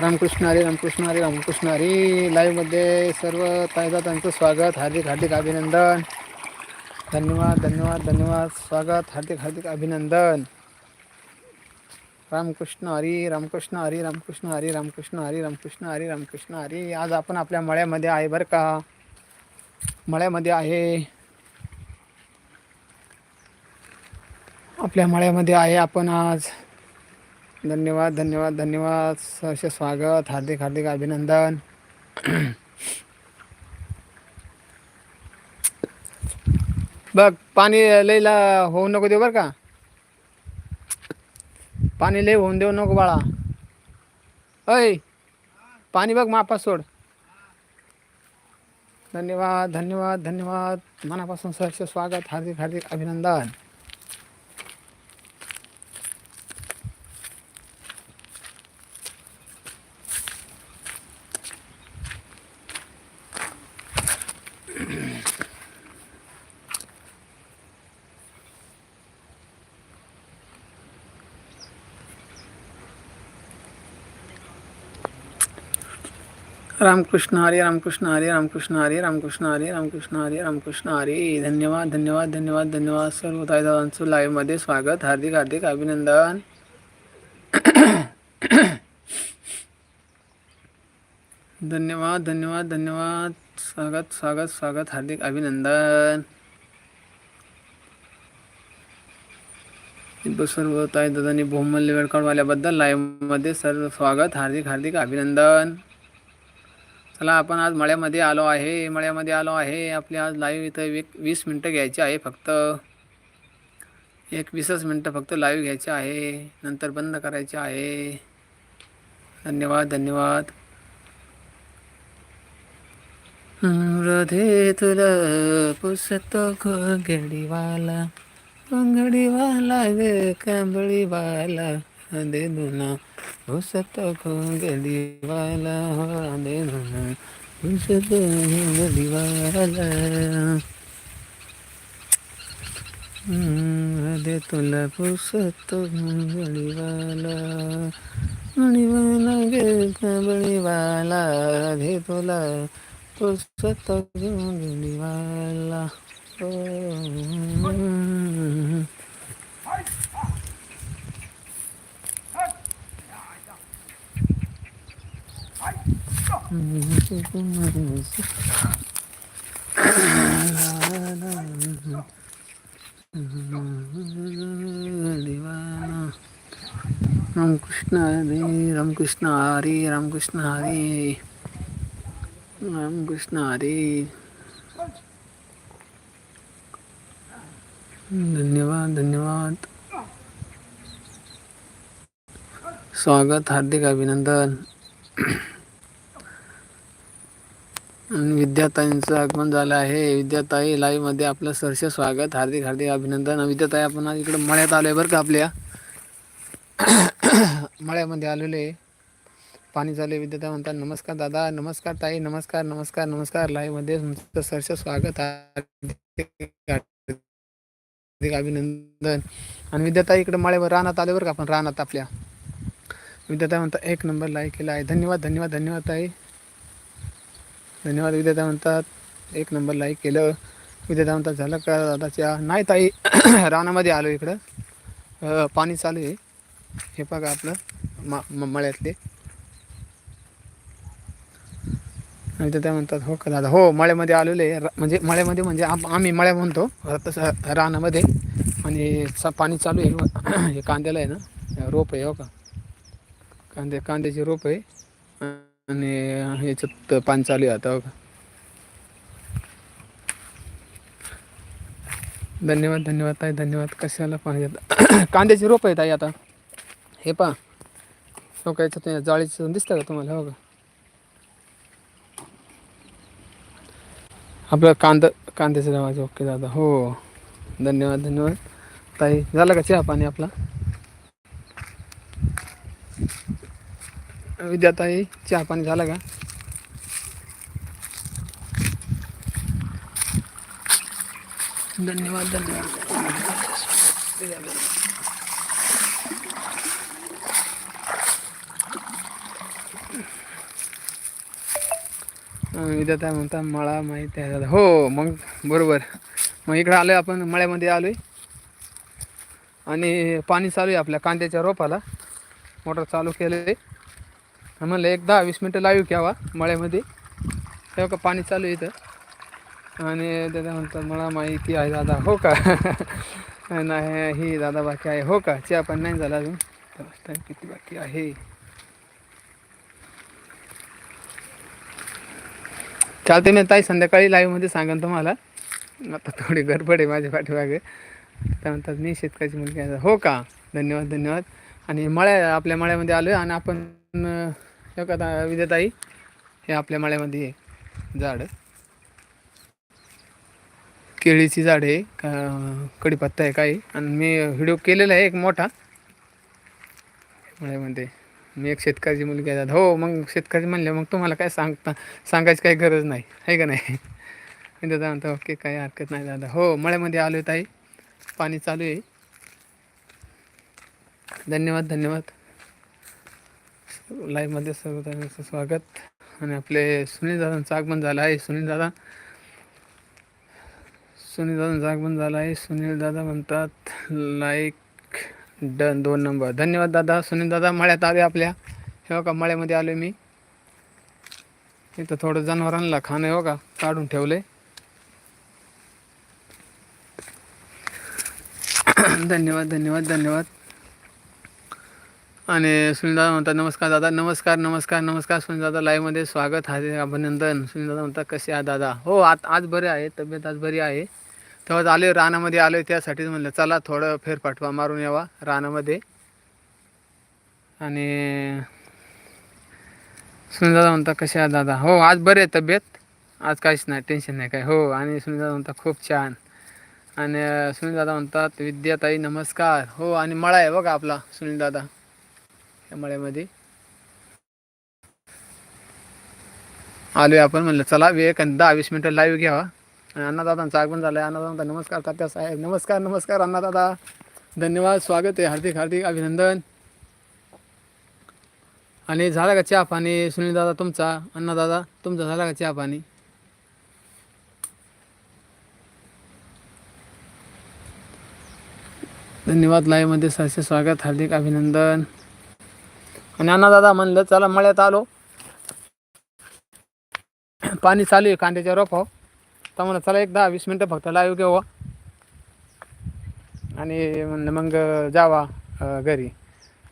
रामकृष्ण हरे रामकृष्ण हरे रामकृष्ण हरे. लाईव्हमध्ये सर्व ताईदातांचं स्वागत. हार्दिक हार्दिक अभिनंदन. धन्यवाद धन्यवाद धन्यवाद. स्वागत हार्दिक हार्दिक अभिनंदन. रामकृष्ण हरी रामकृष्ण हरी रामकृष्ण हरी रामकृष्ण हरी रामकृष्ण हरी रामकृष्ण हरी. आज आपण आपल्या मळ्यामध्ये आहे बरं का? मळ्यामध्ये आहे. आपल्या मळ्यामध्ये आहे आपण आज. धन्यवाद धन्यवाद धन्यवाद. सहर्ष स्वागत हार्दिक हार्दिक अभिनंदन. बघ पाणी लईला होऊ नको देऊ बरं का. पाणी लई होऊन देऊ नको बाळा. अय पाणी बघ मापास सोड. धन्यवाद धन्यवाद धन्यवाद. मनापासून सहर्ष स्वागत हार्दिक हार्दिक अभिनंदन. रामकृष्ण हरे रामकृष्ण हरे रामकृष्ण हरे रामकृष्ण हरे रामकृष्ण हरे रामकृष्ण हरे. धन्यवाद धन्यवाद धन्यवाद धन्यवाद सर्व दादांचं लाईव्हमध्ये स्वागत. हार्दिक हार्दिक अभिनंदन. धन्यवाद धन्यवाद धन्यवाद. स्वागत स्वागत स्वागत हार्दिक अभिनंदन. सर्व ताई दादांनी बहुमूल्य वेळ काढवाल्याबद्दल लाईव्हमध्ये सर्व स्वागत हार्दिक हार्दिक अभिनंदन. चला आपण आज मळ्यामध्ये आलो आहे. मळ्यामध्ये आलो आहे. आपली आज लाईव्ह इथं एक वीस मिनटं घ्यायची आहे फक्त. एक वीसच मिनटं फक्त लाईव्ह घ्यायची आहे. नंतर बंद करायची आहे. धन्यवाद धन्यवाद. हृदय तुला पुसतो घडीवाला घोंगडीवाला ग कांबळीवाला दे दुना पुसतो घोंगडीवाला दे दुना पुसतो घोंगडीवाला दे तुला पुसतो घोंगडीवाला मणीवाला ग कांबळीवाला दे तुला पुसतो घोंगडीवाला ओ रामकृष्ण हरी रामकृष्ण हरी रामकृष्ण हरी रामकृष्ण हरी। धन्यवाद धन्यवाद। स्वागत हार्दिक अभिनंदन। आणि विद्याताईंचं आगमन झालं आहे. विद्याताई लाईव्हमध्ये आपलं सरस स्वागत. हार्दिक हार्दिक अभिनंदन. विद्याताई आपण आज इकडं मळ्यात आलो आहे बरं का आपल्या? मळ्यामध्ये आलेलो आहे पाणी चालू आहे विद्याताई म्हणतात नमस्कार दादा नमस्कार ताई नमस्कार नमस्कार नमस्कार. लाईव्हमध्ये तुमचं सरस स्वागत. हार्दिक अभिनंदन. आणि विद्याताई इकडे मळ्यावर रानात आले बरं का आपण? रानात आपल्या. विद्याताई म्हणतात एक नंबर लाईक केला आहे. धन्यवाद धन्यवाद धन्यवाद ताई. धन्यवाद विद्याताई म्हणतात एक नंबर लाईक केलं. विद्याताई म्हणतात झालं का? दादाच्या नाही ताई. रानामध्ये आलो इकडं. पाणी चालू आहे. हे बघा आपलं. मा मळ्यातले. आणि म्हणतात हो का दादा? हो मळ्यामध्ये आलेले म्हणजे मळ्यामध्ये म्हणजे आम्ही मळ्या म्हणतो. तसं रानामध्ये. आणि चा पाणी चालू आहे. हे कांद्याला आहे ना? रोप आहे हो का? कांदे कांद्याचे रोप आहे. आणि ह्याच्यात पाणी चालू आहे आता धन्यवाद धन्यवाद ताई धन्यवाद. कशाला पाणी देता कांद्याची रोप आहे ताई आता. हे पहा. हो का याच्यात जाळीचं दिसतं का तुम्हाला? हो का? आपलं कांद कांद्याचा आवाज ओके दादा. हो. धन्यवाद धन्यवाद. ताई झालं का चहा पाणी आपला? विद्या ताई चहा पाणी झाला का? धन्यवाद धन्यवाद. विद्या ताई म्हणता मळा माहिती आहे दादा. हो मग बरोबर. मग इकडं आलो आहे आपण मळ्यामध्ये आलो आहे आणि पाणी चालू आहे आपल्या कांद्याच्या रोपाला. मोटर चालू केलं आहे म्हणलं एक दहा वीस मिनटं लाईव्ह घ्यावा मळ्यामध्ये. तेव्हा का पाणी चालू आहे इथं. आणि दादा म्हणतात मला माहिती आहे दादा हो का? नाही ही दादा बाकी आहे. हो का? चहा पण नाही झाला अजून. टाईम किती बाकी आहे? चालते मी ताई संध्याकाळी लाईव्हमध्ये सांगेन तुम्हाला. आता थोडी गडबड आहे माझ्या पाठीमागे. त्या म्हणतात मी शेतकऱ्याची मुलगी आहे. हो का? धन्यवाद धन्यवाद. आणि मळ्या आपल्या मळ्यामध्ये आलो आहे आणि आपण का विद्याताई हे आपल्या मळ्यामध्ये आहे. झाड. केळीची झाड आहे का कडीपत्ता आहे काही आणि मी व्हिडिओ केलेला आहे एक मोठा. मळ्यामध्ये. मी एक शेतकऱ्याची मुलगी आहे. दादा हो मग शेतकरी म्हणले मग तुम्हाला काय सांगता सांगायची काही गरज नाही. आहे का नाही? मी दादा म्हणतो ओके काही हरकत नाही दादा. हो मळ्यामध्ये आलो ताई. पाणी चालू आहे. धन्यवाद धन्यवाद. लाईव्हमध्ये सर्व स्वागत. आणि आपले सुनील दादांचं आगमन झालं आहे. सुनील दादा. सुनील दादांचं आगमन झालं आहे. सुनील दादा म्हणतात लाईक डन दोन नंबर धन्यवाद दादा. सुनील दादा मळ्यात आले आपल्या. हे हो का मळ्यामध्ये आलो मी. इथं थोडं जनावरांना खाणं हो का काढून ठेवले धन्यवाद धन्यवाद धन्यवाद. आणि सुनील दादा म्हणतात नमस्कार दादा. नमस्कार नमस्कार नमस्कार. सुनील दादा लाईव्हमध्ये स्वागत हार्दिक अभिनंदन. सुनील दादा म्हणतात कसे आहात दादा? हो आज आज बरे आहे तब्येत आज बरी आहे. तेव्हाच आले रानामध्ये आले त्यासाठीच म्हणलं चला थोडं फेरफाटवा मारून यावा रानामध्ये. आणि सुनील दादा म्हणतात कसे आहात दादा? हो आज बरे आहे तब्येत. आज काहीच नाही टेन्शन नाही काय. हो आणि सुनील दादा म्हणतात खूप छान. आणि अं, सुनील दादा म्हणतात विद्याताई नमस्कार. हो आणि मळा आहे बघा आपला सुनील दादा या मळ्यामध्ये. आलोय आपण म्हणलं चला वेळ दहा वीस मिनटं लाईव्ह घ्यावा. आणि अण्णादादांचा आगमन झालं आहे अण्णादादा नमस्कार तात्या साहेब नमस्कार नमस्कार अण्णादादा धन्यवाद स्वागत आहे. हार्दिक हार्दिक अभिनंदन. आणि झाला का चहा पाणी? सुनील दादा तुमचा अण्णादादा तुमचा झाला का चहा पाणी? धन्यवाद लाईव्हमध्ये सहसे स्वागत हार्दिक अभिनंदन. आणि अण्णादादा म्हणलं चला मळ्यात आलो. पाणी चालू आहे कांद्याच्या रोपाव तर म्हणलं चला एक दहा वीस मिनटं फक्त लाईव्ह घेऊ. आणि म्हणलं मग जावा घरी.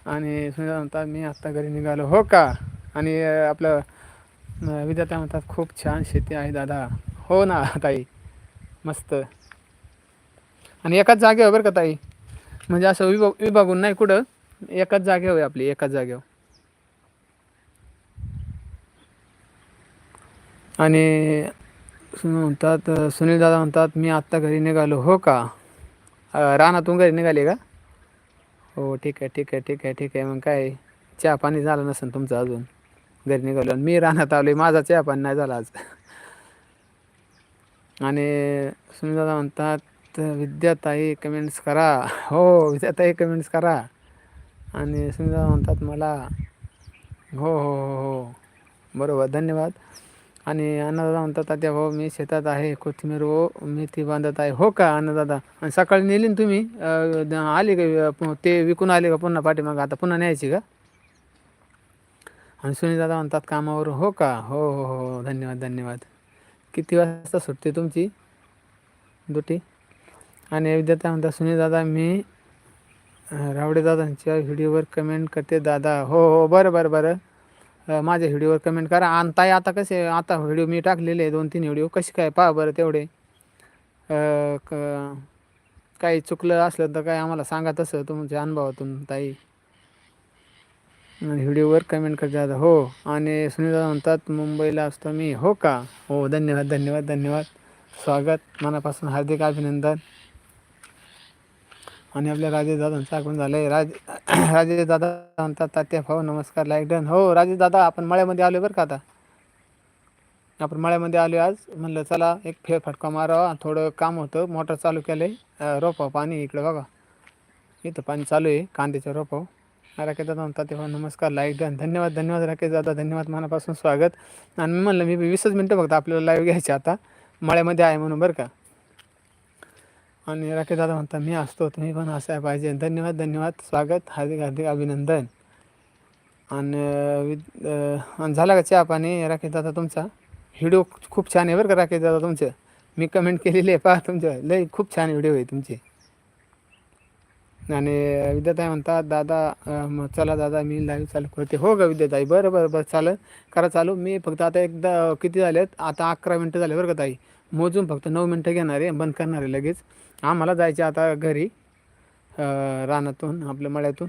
आणि सुनीता म्हणतात मी आत्ता घरी निघालो. हो का? आणि आपलं विद्यार्थ्या म्हणतात खूप छान शेती आहे दादा. हो ना ताई. मस्त. आणि एकाच जागेवर बरं का ताई? म्हणजे असं विभाग विभागून नाही कुठं. एकाच जागेवर आपली एकाच जागेवर. आणि म्हणतात सुनील दादा म्हणतात मी आत्ता घरी निघालो. हो का? रानातून घरी निघाले का? हो ठीक आहे ठीक आहे ठीक आहे ठीक आहे. मग काय? चहा पाणी झालं नसेल तुमचं अजून? घरी निघालो. आणि मी रानात आलो माझा चहा पाणी नाही झाला आज. आणि सुनील दादा म्हणतात विद्याताई कमेंट्स करा. हो विद्याताई कमेंट्स करा. आणि सुनील दादा म्हणतात मला हो हो हो हो. बरोबर. धन्यवाद. आणि अन्नदादा म्हणतात त्या भाऊ मी शेतात आहे कोथिंबीर व मेथी बांधत आहे. हो का अन्नदादा आणि सकाळी नेली ना तुम्ही आली का ते विकून आले का पुन्हा पाठीमागं? आता पुन्हा न्यायची का? आणि सुनीलदादा म्हणतात कामावर. हो का? हो हो हो, हो. धन्यवाद धन्यवाद. किती वाजता सुटते तुमची दुटी आणि विद्यार्थी म्हणतात सुनीलदादा मी रावडे दादांच्या व्हिडिओवर कमेंट करते दादा. हो हो बरं बरं बरं. माझ्या व्हिडिओवर कमेंट करा. आणि ताई आता कसे आता व्हिडिओ मी टाकलेले आहे दोन तीन व्हिडिओ. कसे काय पहा बरं तेवढे. क काही चुकलं असलं तर काय आम्हाला सांगा तसं तुमच्या अनुभवातून ताई. व्हिडिओवर कमेंट करतात हो आणि सुनीता म्हणतात मुंबईला असतो मी. हो का? हो धन्यवाद धन्यवाद धन्यवाद. स्वागत मनापासून हार्दिक अभिनंदन. आणि आपल्या राजे दादांचं आगमन झालं आहे राज राजे दादा म्हणतात तात्या भाऊ नमस्कार लाईक डन हो राजेश दादा आपण मळ्यामध्ये आलो बरं का आता? आपण मळ्यामध्ये आलो आज. म्हणलं चला एक फेरफटका मारावा थोडं काम होतं. मोटर चालू केलं आहे रोपाव पाणी इकडं बघा. इथं पाणी चालू आहे कांद्याच्या रोपाव. राकेश दादा म्हणतात तेव्हा नमस्कार लाईक डन धन्यवाद धन्यवाद राकेश दादा. धन्यवाद मनापासून स्वागत. आणि मी म्हणलं मी वीसच मिनटं फक्त आपल्याला लाईव्ह घ्यायचे आता. मळ्यामध्ये आहे म्हणून बरं का? आणि राकेश दादा म्हणता मी असतो तुम्ही पण असाय पाहिजे. धन्यवाद धन्यवाद स्वागत हार्दिक हार्दिक अभिनंदन. आणि विद आणि झाला का चहा पाणी? राकेश दादा तुमचा? व्हिडिओ खूप छान आहे बरं का राकेश दादा तुमचं. मी कमेंट केलेली आहे पहा तुमचं. लय खूप छान व्हिडिओ आहे तुमचे. आणि विद्याताई म्हणतात दादा चला दादा मी लाईव्ह चालू करते. हो का विद्याताई बरं बरं बरं चालेल. करा चालू. मी फक्त आता एकदा किती झालेत? आता अकरा मिनटं झाले बरं का ताई. मोजून फक्त नऊ मिनटं घेणार आहे बंद करणार आहे लगेच. आम्हाला जायचे आता घरी रानातून आपल्या मळ्यातून.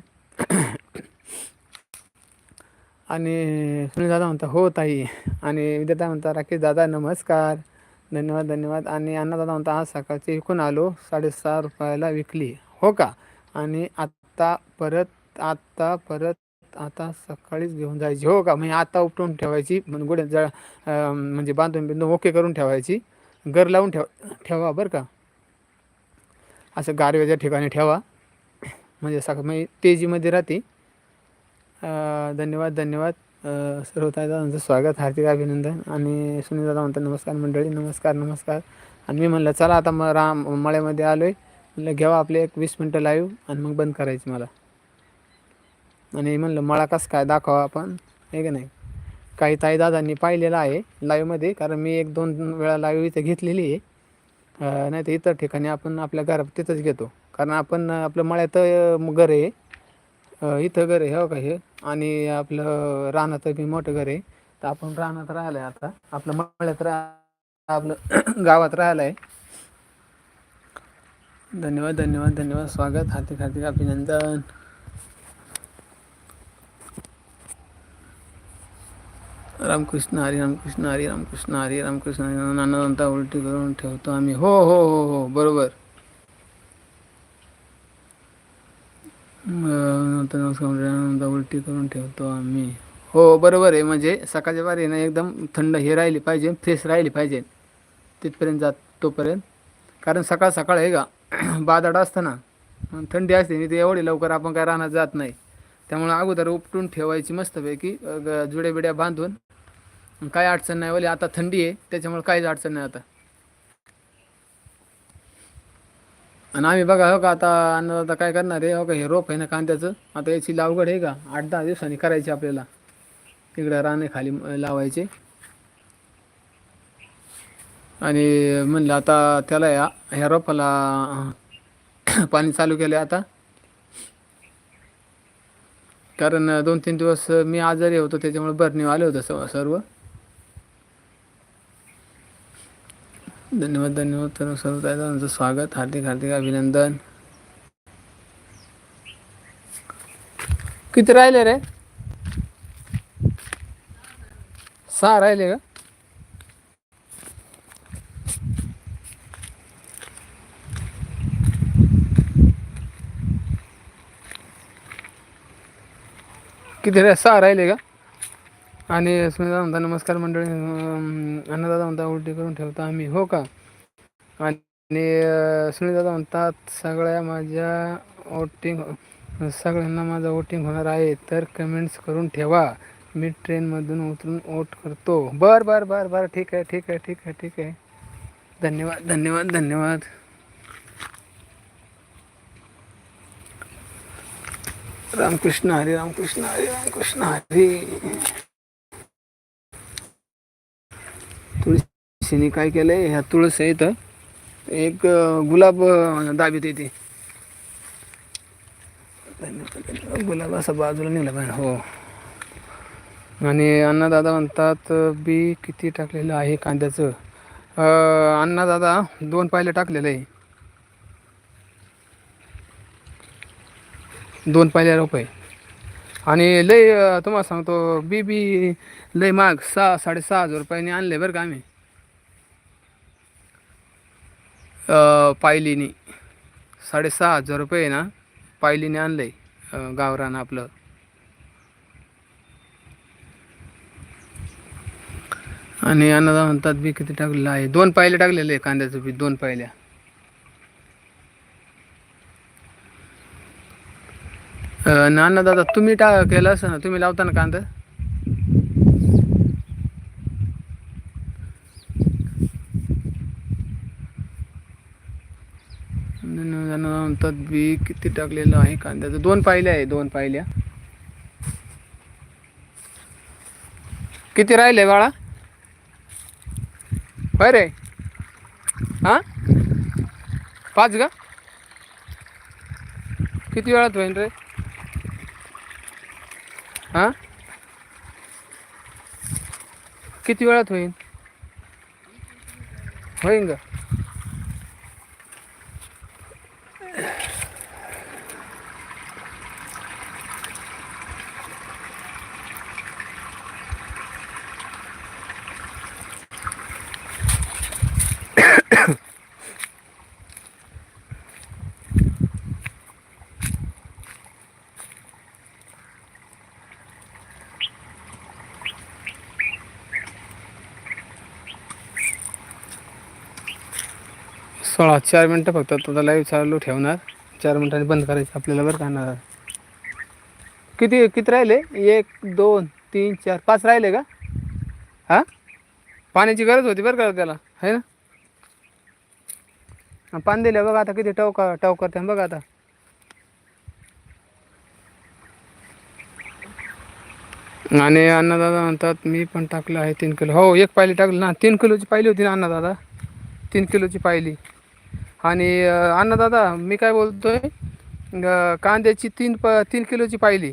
आणि सुनील दादा म्हणता हो ताई. आणि विद्याताई म्हणता राकेश दादा नमस्कार. धन्यवाद धन्यवाद. आणि अण्णादादा म्हणता आज सकाळची विकून आलो साडेसहा रुपयाला विकली. हो का? आणि आत्ता परत आत्ता परत आता सकाळीच घेऊन जायची. हो का? म्हणजे आता उपटून ठेवायची म्हणजे गुढे जळ म्हणजे बांधून बिंदू ओके करून ठेवायची. घर लावून ठेव ठेवा बरं का. असं गारव्याच्या ठिकाणी ठेवा. म्हणजे सक म्हणजे तेजीमध्ये राहते. धन्यवाद धन्यवाद. अं, सर्व स्वागत हार्दिक अभिनंदन. आणि सुनील दादा म्हणतात नमस्कार मंडळी नमस्कार नमस्कार. आणि मी म्हणलं चला आता मग राम मळ्यामध्ये आलो आहे म्हणलं घ्यावा आपले एक वीस मिनटं लाईव्ह आणि मग बंद करायची मला. आणि म्हणलं मळा कसं काय दाखवा आपण. हे का नाही? काही ताई दादांनी पाहिलेलं आहे लाईव्हमध्ये कारण मी एक दोन वेळा लाईव्ह इथं घेतलेली आहे. नाही तर इतर ठिकाणी आपण आपल्या घरा तिथंच घेतो. कारण आपण आपलं मळ्यात घर आहे. इथं घर आहे हो का हे? आणि आपलं रानात बी मोठं घर आहे. तर आपण रानात राहिलं आहे आता. आपलं मळ्यात राह आपलं गावात राहिलं आहे धन्यवाद धन्यवाद धन्यवाद. स्वागत हार्दिक हार्दिक अभिनंदन. रामकृष्ण हरी रामकृष्ण हरी रामकृष्ण हरी रामकृष्ण हरी नानांता उलटी करून ठेवतो आम्ही. हो हो हो हो बरोबर. नमस्कार उलटी करून ठेवतो आम्ही. हो बरोबर आहे. म्हणजे सकाळच्या वारी ना एकदम थंड हे राहिली पाहिजे फ्रेश राहिली पाहिजे. तिथपर्यंत जात तोपर्यंत. कारण सकाळ सकाळ आहे का बादाड असतं ना थंडी असते आणि ते एवढी लवकर आपण काय राहणार जात नाही. त्यामुळे अगोदर उपटून ठेवायची मस्तपैकी ग- जुड्या बिड्या बांधून काय अडचण नाही. वले आता थंडी आहे त्याच्यामुळे काहीच अडचण नाही आता. आणि आम्ही बघा हो का आता अन्नदाता काय करणार आहे? हो का हे रोप आहे ना कांद्याचं. आता याची लावगड आहे का? आठ दहा दिवसांनी करायची आपल्याला. तिकडं राणे खाली लावायचे. आणि म्हणलं आता त्याला या ह्या रोपाला पाणी चालू केलं आता. कारण दोन तीन दिवस मी आजारी होतो त्याच्यामुळे बरणी आले होतं स- सर्व. धन्यवाद धन्यवाद. तर सर्व दादांचं स्वागत हार्दिक हार्दिक अभिनंदन. किती राहिले रे? सहा राहिले का? किती रे? सहा राहिले का? आणि सुनीता म्हणता नमस्कार मंडळी. अन्नदादा म्हणता उलटी करून ठेवतो आम्ही. हो का? आणि अं, सुनीलदादा म्हणतात सगळ्या माझ्या वोटिंग सगळ्यांना माझं वोटिंग होणार आहे तर कमेंट्स करून ठेवा. मी ट्रेनमधून उतरून वोट करतो. बर बर बर बर. ठीक आहे ठीक आहे ठीक आहे ठीक आहे. धन्यवाद धन्यवाद धन्यवाद. रामकृष्ण हरी रामकृष्ण हरी रामकृष्ण हरी. पक्षीने काय केलं आहे ह्या तुळस आहे इथं. एक गुलाब दाबीत येते गुलाब असा बाजूला निघाला पाहिजे. हो. आणि अण्णादादा म्हणतात बी किती टाकलेलं आहे कांद्याचं? अण्णादादा दोन पायले टाकलेलं आहे. दोन पायल्या रुपये. आणि लय तुम्हाला सांगतो बी बी लय माग सहा साडेसहा हजार रुपयाने आणले बरं का आम्ही. पायलीनी साडेसहा हजार रुपये ना पायलीने आणलं आहे गावरान आपलं. आणि अन्नदा म्हणतात बी किती टाकलेलं आहे? दोन पायले टाकलेले आहे कांद्याचं बी दोन पायल्या. ना अन्नदादा तुम्ही टा केलं असं ना? तुम्ही लावता ना कांदा? अन्नदादा म्हणतात बी किती टाकलेलं आहे कांद्याचं? दोन पायल्या आहे दोन पायल्या. किती राहिले बाळा? होय रे. हां? पाच का? किती वेळात होईन रे? हां? किती वेळात होईन? होईन का? सोळा चार मिनटं फक्त. तुझा लाईव्ह चालू ठेवणार. चार मिनटांनी बंद करायचं आपल्याला बरं का किती किती राहिले? एक दोन तीन चार पाच राहिले का? हां? पाण्याची गरज होती बरं का त्याला. आहे ना? पान दिले दिलं बघा आता किती टवका टव करते बघा आता. आणि अन्नदादा म्हणतात मी पण टाकलं आहे तीन किलो. हो एक पायली टाकली ना. तीन किलोची पाहिली होती ना अन्नदादा? तीन किलोची पायली. आणि अं, अन्नदादा मी काय बोलतोय आहे कांद्याची तीन प तीन किलोची पायली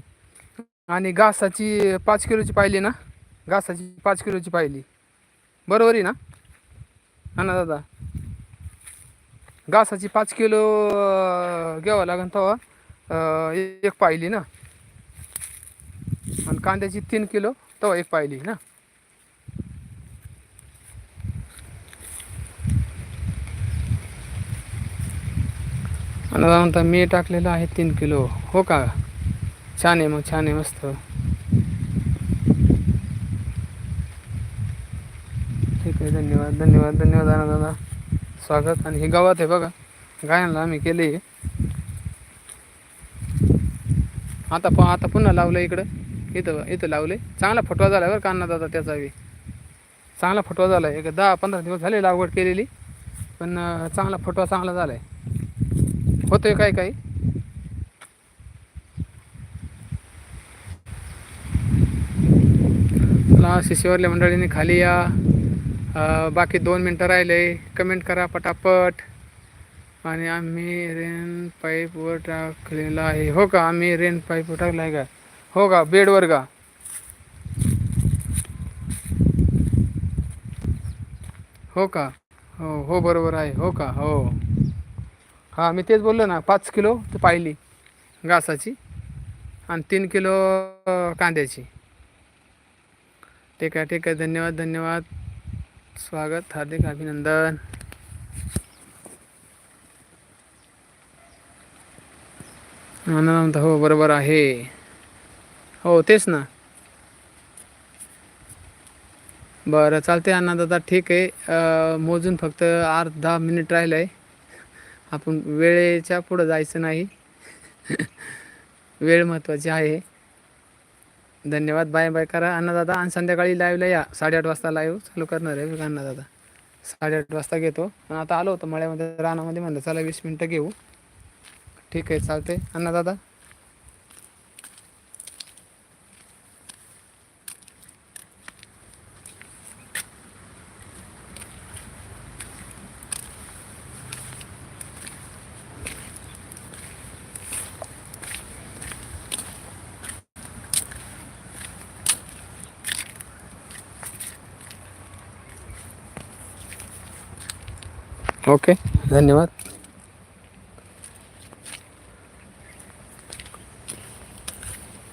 आणि घासाची पाच किलोची पायली ना घासाची पाच किलोची पायली बरोबर आहे ना? अन्नदादा घासाची पाच किलो घ्यावं लागेल तेव्हा एक पायली ना? आणि कांद्याची तीन किलो तेव्हा एक पायली ना? आणि म्हणता मी टाकलेलं आहे तीन किलो. हो का? छान आहे मग छान आहे मस्त. ठीक आहे धन्यवाद धन्यवाद धन्यवाद दादा दादा स्वागत. आणि हे गावात आहे बघा. गायनला आम्ही केले. आता प आता पुन्हा लावलं इकडं. इथं इथं लावले. चांगला फटवा झाला बरं का दादा त्याचा बी. चांगला फटवा झाला. एक दहा पंधरा दिवस झाले लागवड केलेली. पण चांगला फटवा चांगला झाला आहे होतोय काय काही. सी सीवरल्या मंडळीने खाली या. बाकी दोन मिनटं राहिले. कमेंट करा पटापट. आणि आम्ही रेन पाईपवर टाकलेला आहे. हो का? आम्ही रेन पाईपवर टाकला आहे का? हो का? बेडवर का? हो का? हो हो बरोबर आहे. हो का? हो. हां मी तेच बोललो ना पाच किलो ते पाहिली घासाची आणि तीन किलो कांद्याची. ठीक आहे ठीक आहे. धन्यवाद धन्यवाद. स्वागत हार्दिक अभिनंदन. आनंद हो बरोबर आहे. हो तेच ना. बरं चालते अण्णा दादा. ठीक आहे. मोजून फक्त अर्धा मिनिट राहिलं आहे आपण वेळेच्या पुढं जायचं नाही. वेळ महत्त्वाची आहे. धन्यवाद. बाय बाय करा. अण्णादादा आणि संध्याकाळी लाईव्हला या. साडेआठ वाजता लाईव्ह चालू करणार आहे बघा अण्णादादा साडेआठ वाजता घेतो. आणि आता आलो होतो मळ्यामध्ये रानामध्ये म्हणलं चला वीस मिनटं घेऊ. ठीक आहे चालते अण्णादादा ओके. धन्यवाद.